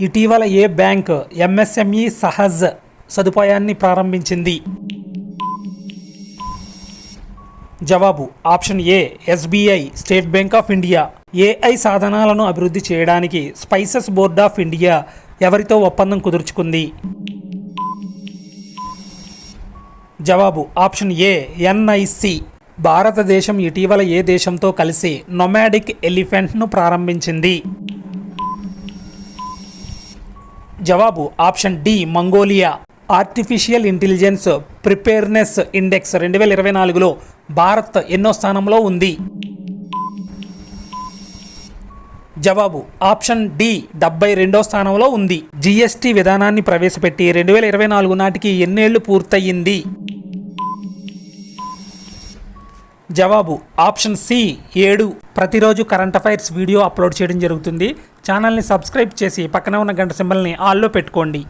ఇటీవల ఏ bank MSME Sahaj సదుపాయాన్ని ప్రారంభించింది? జవాబు option A SBI state bank of India. AI సాధనాలను అభివృద్ధి చేయడానికి స్పైసెస్ బోర్డ్ ఆఫ్ ఇండియా ఎవరితో ఒప్పందం కుదుర్చుకుంది? జవాబు ఆప్షన్ ఏ ఎన్ఐసి. భారతదేశం ఇటీవల ఏ దేశంతో కలిసి నొమాడిక్ ఎలిఫెంట్ను ప్రారంభించింది? జవాబు option D Mongolia. Artificial intelligence preparedness index రెండు వేల ఇరవై నాలుగులో భారత్ ఎన్నో స్థానంలో ఉంది. జవాబు ఆప్షన్ డి డెబ్బై రెండో స్థానంలో ఉంది. జిఎస్టి విధానాన్ని ప్రవేశపెట్టి రెండు వేల ఇరవై నాలుగు నాటికి ఎన్నేళ్ళు పూర్తయింది? జవాబు ఆప్షన్ సి ఏడు. ప్రతిరోజు కరెంట్ అఫైర్స్ వీడియో అప్లోడ్ చేయడం జరుగుతుంది. ఛానల్ని సబ్స్క్రైబ్ చేసి పక్కన ఉన్న గంట సింబల్ని ఆల్లో పెట్టుకోండి.